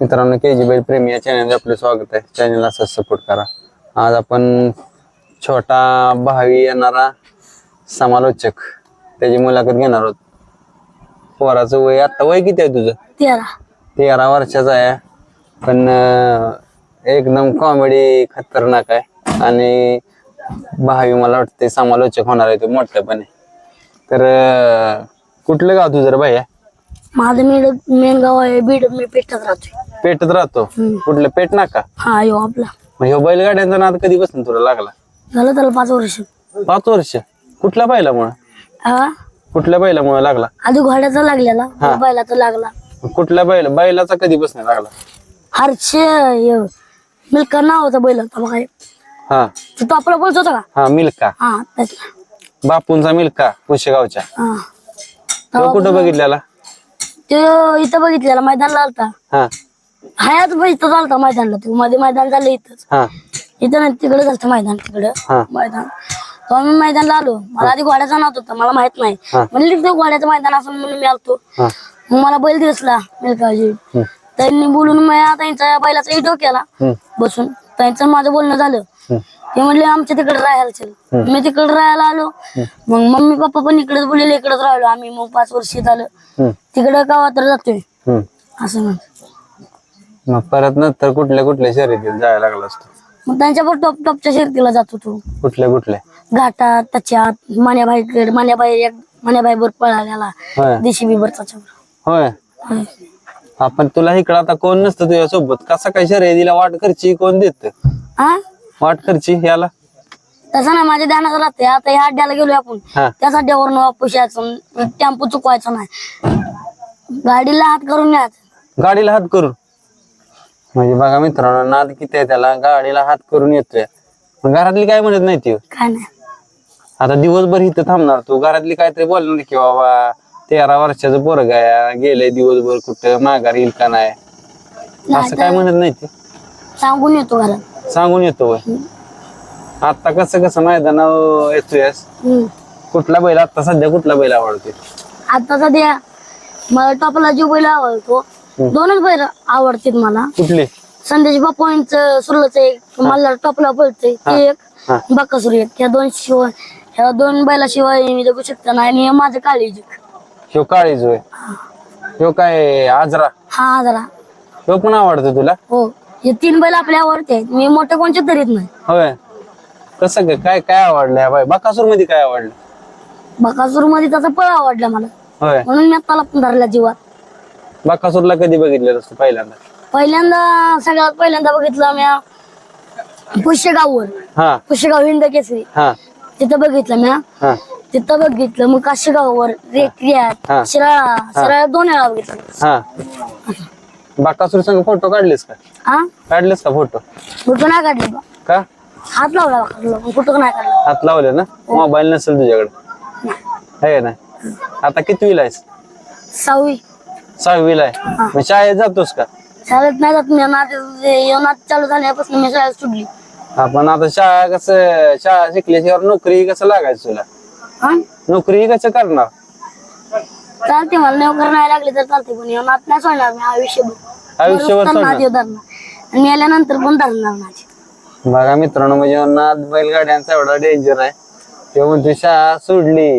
मित्रांनो के जी बैल प्रेमी या चॅनलमध्ये आपलं स्वागत आहे. चॅनल असंच सपोर्ट करा. आज आपण छोटा भावी येणारा समालोचक. त्याची मुलाखत घेणार आहोत. पोराचं वय आता वय किती आहे तुझं? तेरा. तेरा वर्षाचा आहे. पण अं, एकदम कॉमेडी खतरनाक आहे. आणि भावी मला वाटते समालोचक होणार आहे तो मोठ्यापणे. तर अं, कुठलं गाव तुझं रे भैया माझं मेन मेन गाव आहे बीड मी पेटत राहतोय. पेटत राहतो? हम्म. कुठलं पेट नाका हा यो आपला. मग ह्यो बैलगाड्यांचा नाद कधीपासून तुला लागला? झालं त्याला पाच वर्ष. पाच वर्ष? कुठल्या बैलामुळे हा कुठल्या बैलामुळे लागला? आधी घोड्याचा लागलेला बैलाचा लागला. कुठल्या बैल बैलाचा कधीपासून लागला? हर्ष मिल्का नाव होता बैलाचा मग काय हा. तो आपला बोलत होता का? हा मिल्का. हा बापूंचा मिल्का पुशेगावच्या हा. तो कुठं बघितलेला? तो इथं बघितलेला मैदानला आलता. हा. हयात इथं चालता मैदानला तो. मध्ये मैदान झालं इथंच. हा. इथं नाही तिकडे झालं मैदान तिकडं हा. मैदान. तो आम्ही मैदानला आलो. मला आधी घोड्याचा नाव होता मला माहीत नाही. हा. म्हणले तिथं घोड्याचं मैदान असं म्हणून मी आलतो. हा. मग मला बैल दिसला मिल्काजी हम्म. त्यांनी बोलून मी त्यांच्या बैलाचा इटो केला हम्म. बसून. त्यांचं माझं बोलणं झालं. हम्म. ते म्हणले आमच्या तिकडे राहायला चल. मी तिकडे राहायला आलो. मग मम्मी पप्पा पण इकडेच बोलले इकडेच राहिलो. आम्ही मग पाच वर्ष झालं हम्म. तिकडे गावात तर जातोय. असं मग परत नंतर कुठल्या कुठल्या शर्यतीत जायला लागला असतो? मग त्यांच्यावर टॉप टॉपच्या शर्तीला जात होतो. कुठल्या कुठल्या? घाटात त्याच्यात मान्याबाईकडे मान्याबाई एक मान्याबाईवर पळालेला. होय. देशी बिबर होय. आपण तुला इकडं आता कोण नसतं तुझ्या सोबत कसा काय शर्यतीला वाट खर्ची कोण देत? हा वाट खर्ची याला? तसं ना माझ्या ध्यानात राहते. आता ह्या अड्ड्याला गेलो आपण. हा. त्याच अड्ड्यावरून वापस यायचं टेम्पो चुकवायचा नाही. गाडीला हात करून यायचं. गाडीला हात करून? म्हणजे बघा मित्रांनो नाद किती आहे त्याला. गाडीला हात करून येतोय. मग घरातली काय म्हणत नाही ती? काय नाही. आता दिवसभर इथं थांबणार तू. घरातली काहीतरी बोलणार की बाबा तेरा वर्षाचं पोरग आहे. गेले दिवसभर कुठं? माघार येईल का नाही? असं काय म्हणत नाही ती? सांगून येतो घरात. सांगून येतो होय. आता कसं कसं मैदानावर येतोयस. हम्म. कुठला बैल आता सध्या कुठला बैल आवडते आता सध्या मला टॉपला जो बैल आवडतो दोनच बैल आवडतात मला. कुठली? संदेश बापूंच सुरलच एक मला टॉपला पळतंय. ते हा. एक बक्कासूर एक. ह्या दोन शिवाय ह्या दोन बैलाशिवाय मी जगू शकता नाही. आणि हे माझं काळीज. ह्यो काळीज होय. ह्यो काय आजरा? हा जरा ह्यो पण आवडतो तुला? हो. हे तीन बैल आपल्या आवडते मी मोठे कोणचे तरीत नाही. होय. कसं काय काय काय आवडलं बाय बकासूरमध्ये काय आवडलं? बकासूरमध्ये त्याचा पळ आवडला मला. होय. म्हणून मी त्याला पण धरला जीवात. बकासूरला कधी बघितलेलं असतं पहिल्यांदा? पहिल्यांदा सगळ्यात पहिल्यांदा बघितलं मी पुष्यगाववर. हा. पुष्यगाव हिंद केसरी हा. तिथं बघितलं मी हा. तिथं बघितलं मग काशीगाववर हा. रेक्रियात शिराळा शिराळा दोन वेळा बघितलं. हा. बकासूर संग फोटो काढलेस का? हा काढलेस का फोटो? कुठं नाही काढले बा. का? हात लावला पण कुठं नाही काढला. हात लावले ना? मोबाईल नसेल तुझ्याकडे. आहे ना? आता कितवीला आहेस? सहावी. सहावीला आहे. मग शाळेत जातोस का? शाळेत नाही जात मी. नाच नाच चालू झाल्यापासून मी शाळेत सुटली. आपण आता शाळा कसं शाळा शिकल्याशिवाय नोकरी कसं लागायचं तुला? हा? नोकरी कसं करणार? चालते मला नोकर नाही लागली तर चालते पण नाच नाही सोडणार मी आयुष्यभर. आयुष्यभर मरुस्तर सोडणार. नाच ह्यो धरणार. आणि मी आल्यानंतर पण धरणार बघा मित्रांनो म्हणजे नाद बैलगाड्यांचा एवढा डेंजर आहे. किंवा म्हणते शाळा सोडली.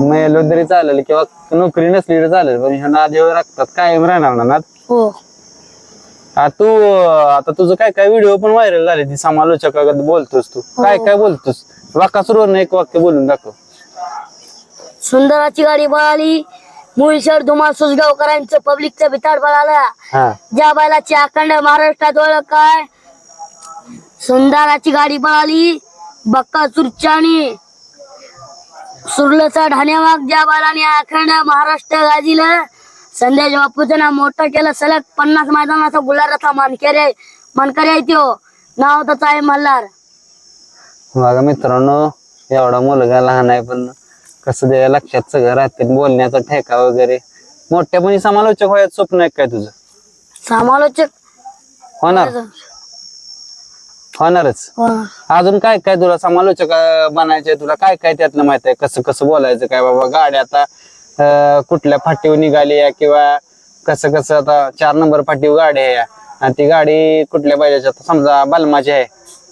मेलो तरी चालेल किंवा नोकरी नसली तरी चालेल पण ह्या नाद एवढं राखतात कायम राहणार ना नाद? हो. आ, तू आता तुझं काय काय व्हिडिओ पण व्हायरल झाले ती समालोचकागत बोलतोस तू. काय काय बोलतोस? वाकासुरवरनं एक वाक्य बोलून दाखव. सुंदराची गाडी पळाली मुळशर धुमाळ सुसगावकरांचं पब्लिकचं पळाला हा. ज्या बैलाची अखंड महाराष्ट्रात ओळख काय सुंदराची गाडी पळाली बक्का चुरचाणी सुरलचा ढाण्यामाग ज्या बैलाने अखंड महाराष्ट्र गाजीलं. संदेश बापूचं नाव मोठं केलं. सलग पन्नास मैदानाचा गुलाराचा मानकरी मानकरी आहे त्यो. नाव त्याचं आहे मल्हार. बघा मित्रांनो एवढा मुलगा लहान आहे पण कसं द्या लक्षात सगळं राहते बोलण्याचा ठेका वगैरे. मोठ्यापणी समालोचक व्हायचं स्वप्न आहे काय तुझं? समालोचक? होणार. होणारच. अजून काय काय तुला समालोचक बनायचंय तुला? काय काय त्यातलं माहीत आहे? कसं कसं बोलायचं काय? बाबा गाडी आता अं, कुठल्या फाटीवर निघाली किंवा कसं कसं आता चार नंबर पाठीव गाडी आहे आणि ती गाडी कुठल्या बैलाची? आता समजा बालमाची आहे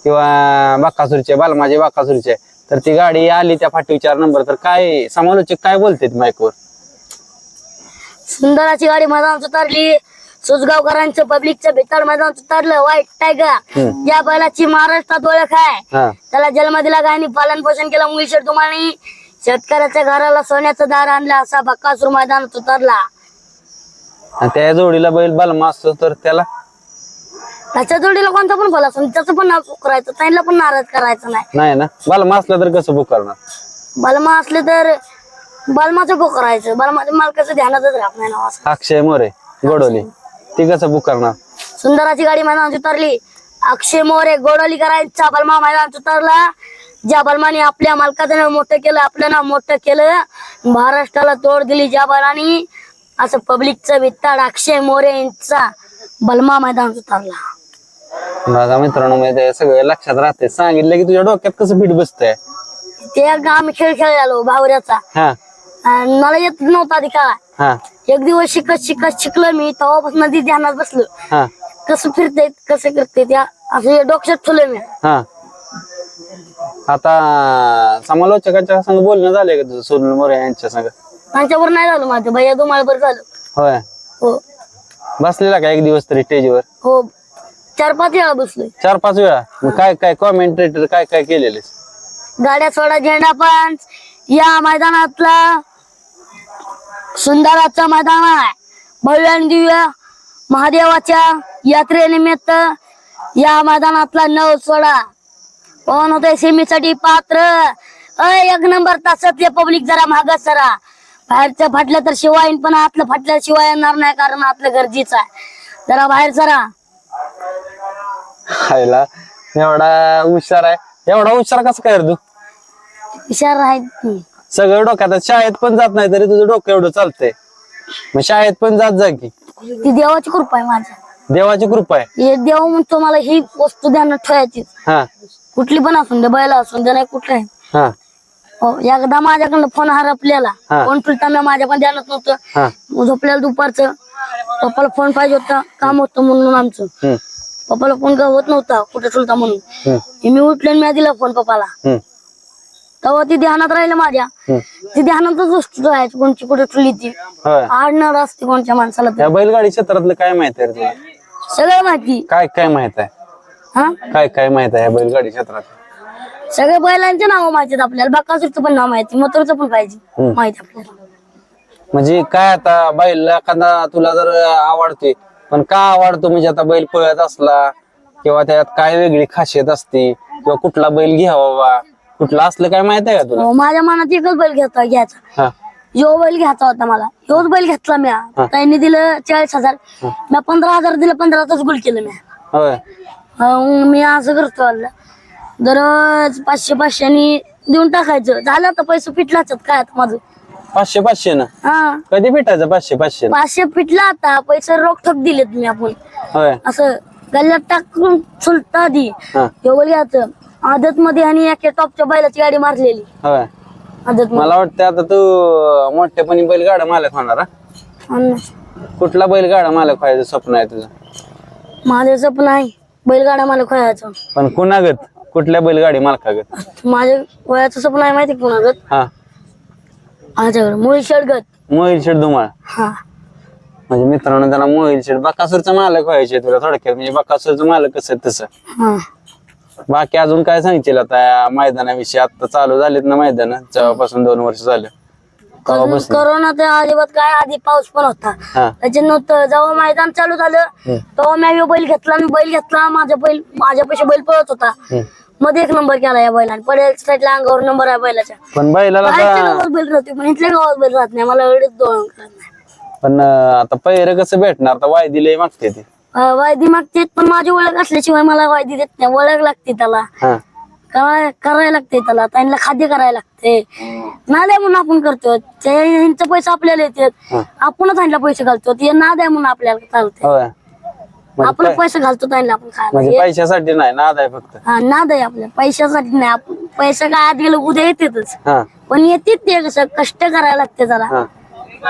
किंवा बाकासूरची आहे बालमाची बाकासूरची आहे. तर ती गाडी आली त्या फाटीव चार नंबर. तर काय समालोचक काय बोलते माईकवर सुंदराची गाडी मैदानात उतरली. सुसगावकरांचं पब्लिकचं भिताड मैदानात उतरलं. वाईट टायगर या बैलाची महाराष्ट्रात ओळख आहे. त्याला जन्म दिला गायनी पालन पोषण केलं मुळशेर तुम्हाला शेतकऱ्याच्या घराला सोन्याचं दार आणलं असा बक्कासूर मैदानात उतरला. त्या जोडीला बैल बालमा असतो तर त्याला? त्याच्या जोडीला कोणता पण फल असतो त्याचं पण नाव करायचं त्यांना पण नाराज करायचं नाही. नाही ना? बालमा असला तर कसं बुक करणार? बलमा असले तर बलमाचं बुक करायचं. बलमाच्या मालकाचं ध्यानातच राहत नाही नाव असं. अक्षय मोरे गोडवली ती कसं बुक करणार? सुंदराची गाडी मैदानात उतरली. अक्षय मोरे गोडोली करायचा. बलमा मैदानात उतरला. ज्या बलमाने आपल्या मालकाचं नाव मोठं केलं आपलं नाव मोठं केलं महाराष्ट्राला तोड दिली ज्या बलानी असं पब्लिकचं वित्ताड अक्षय मोरे यांचा बलमा मैदानात उतरला. माझा मित्रांनो म्हणजे ते सगळं लक्षात राहते सांगितलं की तुझ्या डोक्यात कसं फिट बसतंय? ते एकदा आम्ही खेळ खेळालो भावऱ्याचा. हा. आणि मला येत नव्हता काय हा. एक दिवस शिकत शिकत शिकलो मी तेव्हापासून ती ध्यानात बसलो. हा. कसं फिरते कसं करते त्या असं हे डोक्यात ठेवलं मी. हा. आता समालोचकाच्या संग बोलणं झालंय का तुझं? सुनील मोरे यांच्या संग? त्यांच्यावर नाही झालं माझं भैया तुम्हाला झालं. होय. हो. बसलेला का एक दिवस तरी स्टेजवर हो. चार पाच वेळा बसलोय. चार पाच वेळा? मग काय काय कॉमेंट्रेटर काय काय केलेले गाड्या सोडा झेंडा पंच या मैदानातला सुंदराचं मैदान आहे. भव्य आणि दिव्य महादेवाच्या यात्रेनिमित्त या मैदानातला नव सोडा. कोण होते सेमीसाठी पात्र. अय एक नंबर तासातले पब्लिक जरा मागत सरा. बाहेरचं फाटलं तर शिवाय पण आतलं फाटल्या शिवाय येणार नाही कारण आतलं गरजेचं आहे. जरा बाहेर सरा. खायला. एवढा हुशार आहे. एवढा हुशार कसं काय रे तू? हुशार आहेत सगळं डोक्यात आहे. शाळेत पण जात नाही तरी तुझं डोकं एवढं चालतंय. मग शाळेत पण जात जा की. ती देवाची कृपा आहे माझ्या. देवाची कृपा आहे. हे देव म्हणतो मला ही वस्तू ध्यानात ठेवायची. हा. कुठली पण असून दे बैल असून दे नाही कुठलं हा. हो एकदा माझ्याकडनं फोन हरपलेला. हा. फोन फिरताना माझ्या पण ध्यानात नव्हतं. हा. मग झोपलेला दुपारचं. पप्पाला फोन पाहिजे होता. काम होतं म्हणून आमचं. हम्म. पप्पाला फोन का होत नव्हता कुठे ठेवता म्हणून. हे. मी उठले आणि मी दिला फोन पप्पाला. तेव्हा ती ध्यानात राहिलं माझ्या. ती ध्यानातच वस्तू आहे कोणची कुठे ठेवली ती. होय. आडणार असते कोणच्या माणसाला त्या बैलगाडी क्षेत्रातलं काय माहीत आहे रे तुला? सगळं माहिती. काय काय माहीत आहे? हा? काय काय माहीत आहे या बैलगाडी क्षेत्रात? सगळे बैलांचे नाव माहिती आहेत आपल्याला. बाकासूरचं पण नाव माहिती मथुरचं पण पाहिजे. माहिती आपल्याला. म्हणजे काय आता बैल एखादा तुला जर आवडते पण का आवडतो म्हणजे आता बैल पळत असला किंवा त्यात काय वेगळी खासियत असते किंवा कुठला बैल घ्यावा बा? कुठला असलं काय माहीत आहे का तुला? हो, माझ्या मनात एकच बैल घेता घ्यायचा. हा. यो बैल घ्यायचा होता मला. योच बैल घेतला मी त्यांनी दिलं चाळीस हजार. मी पंधरा हजार दिलं पंधराचाच गुल केलं मी होय. मी असं करतो आता. दररोज पाचशे पाचशेनी देऊन टाकायचं. झालं तर पैसे आहेत काय आता माझं. पाचशे पाचशे ना? हा. कधी भेटायचं पाचशे पाचशे? पाचशे फिटला आता. पैसे रोख ठोक दिलेत मी आपण. होय. असं गल्ल्यात टाकून चुलता आधी. हा. घ्यायचं आदत मध्ये आणि एका टॉपच्या बैलाची गाडी मारलेली. होय. आदत मला वाटतं आता तू मोठ्यापणी बैलगाडा मालक होणार हा? कुठला बैलगाडा मालक व्हायचं स्वप्न आहे तुझं? माझं स्वप्न आहे बैलगाडा मला खोयाचं पण कुणागत? कुठल्या बैलगाडी मालकागत? माझ्या वयाचं स्वप्न आहे माहिती कोणागत? हा. माझ्याकडे मुळी शडगत मोहिल शेठ धुमाळ हा. म्हणजे मित्रांनो त्यांना मोहिल शेठ बकासूरचा मालक व्हायचे तुला थोडक्यात म्हणजे बकासूरचं मालक कसं तसं. हा. बाकी अजून काय सांगितलं आता या मैदानाविषयी? आता चालू झालेत ना मैदान जेव्हापासून दोन वर्ष झाले. तेव्हापासून. करोना तर अजिबात काय आधी पाऊस पण होता. हा. त्याच्यानंतर जेव्हा मैदान चालू झालं हम्म. तेव्हा मी बैल घेतला मी बैल घेतला माझा बैल माझ्या पैसे बैल पळत होता. हम्म. मध्ये एक नंबर केला या बैलाने. पडेल साईडला अंगावर नंबर आहे बैलाच्या पण बैलाला बाहेरच्या आता गावात बैल राहते पण इथल्या गावात बैल राहत नाही. मला एवढेच दोन नाही. पण अं, आता पैर कसं भेटणार? आता वायदी लय मागते ती. अं, वायदी मागते पण माझी ओळख असल्याशिवाय मला वायदी देत नाही. ओळख लागते त्याला. हा. काय करायला लागते त्याला? त्यांना खाद्य करायला लागते. ना द्या म्हणून आपण करतो. ते ह्यांचे पैसे आपल्याला येतात. आपणच त्यांना पैसे घालतो. ते ना द्या म्हणून आपल्याला चालते. होय. म्हणजे आपण पै- पैसे घालतो त्यांना आपण म्हणजे खायला पैशासाठी नाही नाद आहे फक्त. हा ना द्या आपल्या पैशासाठी नाही आपण पैसे काय आज गेलं उद्या येतातच. हा. पण येतात ते कसं कष्ट करायला लागते जरा. हा.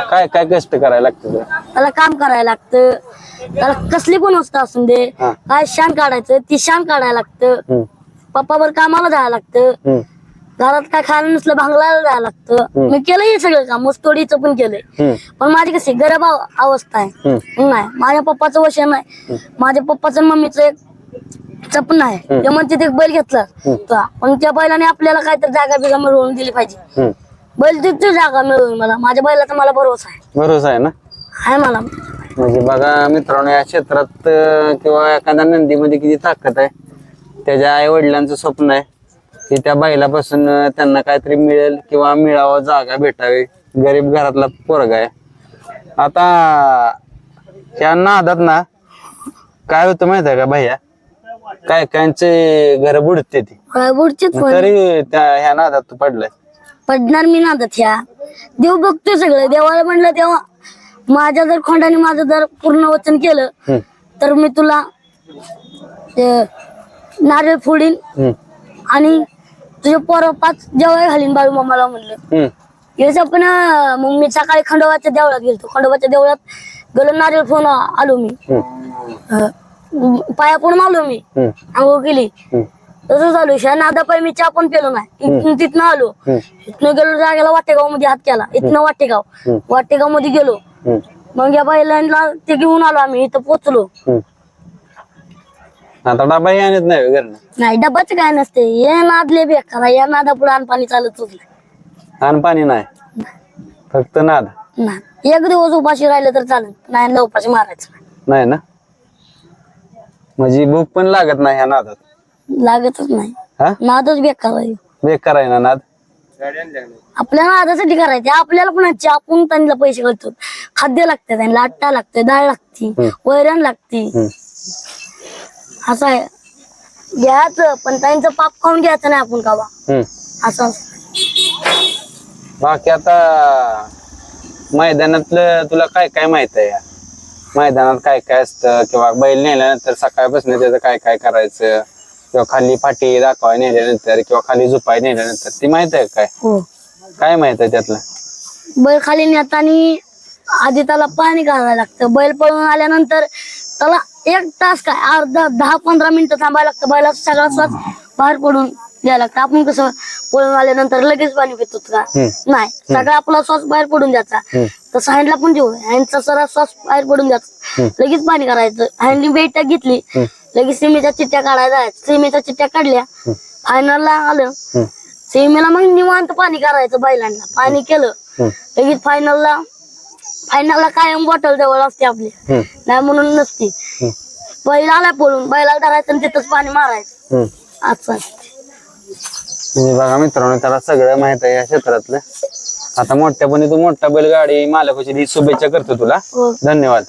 काय काय कष्ट करायला लागतं तुला त्याला काम करायला लागतं. त्याला कसली पण वस्तू असून दे. हा. काय शान काढायचं ती शान काढायला लागतं. हम्म, पप्पावर कामाला जायला लागतं. हम्म, घरात काय खायला नसलं भांगलायला जायला लागतं. मी केलं हे सगळं काम मस्तोडीचं पण केलंय. पण माझी कशी गरीब अव- अवस्था आहे. नाही माझ्या पप्पाचं वचन नाही. माझ्या पप्पाचं मम्मीचं एक सपन आहे. ते म्हणते ते बैल घेतला. पण त्या बैलाने आपल्याला काहीतरी जागा बिगा मिळवून दिली पाहिजे. बैल तिथे जागा मिळवून मला. माझ्या बैलाचा मला भरोसा आहे. भरोसा आहे ना? आहे मला. म्हणजे बघा मित्रांनो या क्षेत्रात किंवा एखाद्या नंदीमध्ये किती ताकद आहे. त्याच्या आई वडिलांचं स्वप्न आहे. की त्या बैलापासून त्यांना काहीतरी मिळेल किंवा मिळावं जागा भेटावी. गरीब घरातला पोरगा आहे. आता ह्या नादात ना काय होतं माहीत आहे का भैया? काय कायचे घर बुडते ती. पण. तरी त्या ह्या नादात तू पडलाय. पडणार मी नादत ह्या. देव बघतोय सगळं. देवाला म्हणलं तेव्हा माझ्या जर खोंडाने माझं जर पूर्ण वचन केलं तर मी तुला नारळ फोडीन आणि तुझे पोरं पाच जेवाय घालीन बाळू मामाला म्हणलं. हम्म, याचं पण अं, मग मी सकाळी खंडोबाच्या देवळात गेलतो. खंडोबाच्या देवळात गेलो नारळ फोन आलो मी. हम्म, अं, पाया पडून आलो मी. हम्म, आंघोळ केली. हम्म, तसंच आलो शहा नादा पाय मी चहा पण पेलो नाही. इथून तिथनं आलो. हम्म, इथनं गेलो जागेला वाटेगावमध्ये हात केला. इथनं वाटेगाव. हम्म. वाटेगावमध्ये गेलो. हम्म, मग या बाईला ते घेऊन आलो आम्ही. इथं पोचलो. हम्म. आता डबाही आणत नाही घरनं. नाही डब्बाच काय नसते. हे नादले बेकार या नादा पुढे पाणी चालतच नाही आणि पाणी नाही. फक्त नाद. नाही एक दिवस उपाशी राहिलं तर चालेल नाही ना उपाशी मारायचं. नाही. ना? म्हणजे भूक पण लागत नाही ह्या नादात. लागतच नाही. हा? नादच बेकार आहे. बेकार आहे ना नाद? आपल्या नादासाठी करायचे आपल्याला पण याचे आपण त्यांना पैसे घालतो. खाद्य लागते त्यांना आट्टा लागते डाळ लागती. वैरण लागती. हम्म. असं आहे. घ्यायचं पण त्यांचं पाप खाऊन घ्यायचं नाही आपण कावा हम्म. असं बाकी आता मैदानातलं तुला काय काय माहीत आहे? मैदानात काय काय असतं? किंवा बैल नेल्यानंतर सकाळपासून त्याचं काय काय करायचं? किंवा खाली फाटी दाखवाय नेल्यानंतर किंवा खाली झुपाय नेल्यानंतर ती माहीत आहे काय? हो. काय माहीत आहे त्यातलं? बैल खाली नेतानी आधी त्याला पाणी घालायला लागतं. बैल पळून आल्यानंतर त्याला एक तास काय? अर्धा दहा पंधरा मिनिटं थांबायला लागतं. बैला सगळा श्वास बाहेर पडून द्यायला लागतं. आपण कसं पळून आल्यानंतर लगेच पाणी पितो का. नाही. सगळा आपला श्वास बाहेर पडून द्यायचा. तसं हँडला पण देऊ. हँडचा सगळा श्वास बाहेर पडून द्यायचा लगेच पाणी करायचं. हँडनी बैठक घेतली. लगेच सिमीच्या चिट्ट्या काढायला सिमीच्या चिट्ट्या काढल्या. फायनलला आलं. सीमेला मग निवांत पाणी करायचं बैलांना पाणी केलं. लगेच फायनलला फायनलला कायम बॉटल जवळ असते आपली. नाही म्हणून नसती. बैल आला पळून बैलाला धरायचं आणि तिथंच पाणी मारायचं. असं. म्हणजे बघा मित्रांनो त्याला सगळं माहीत आहे या क्षेत्रातलं आता मोठ्यापणी तू मोठा बैलगाडी मालकाची शुभेच्छा करतो तुला हो धन्यवाद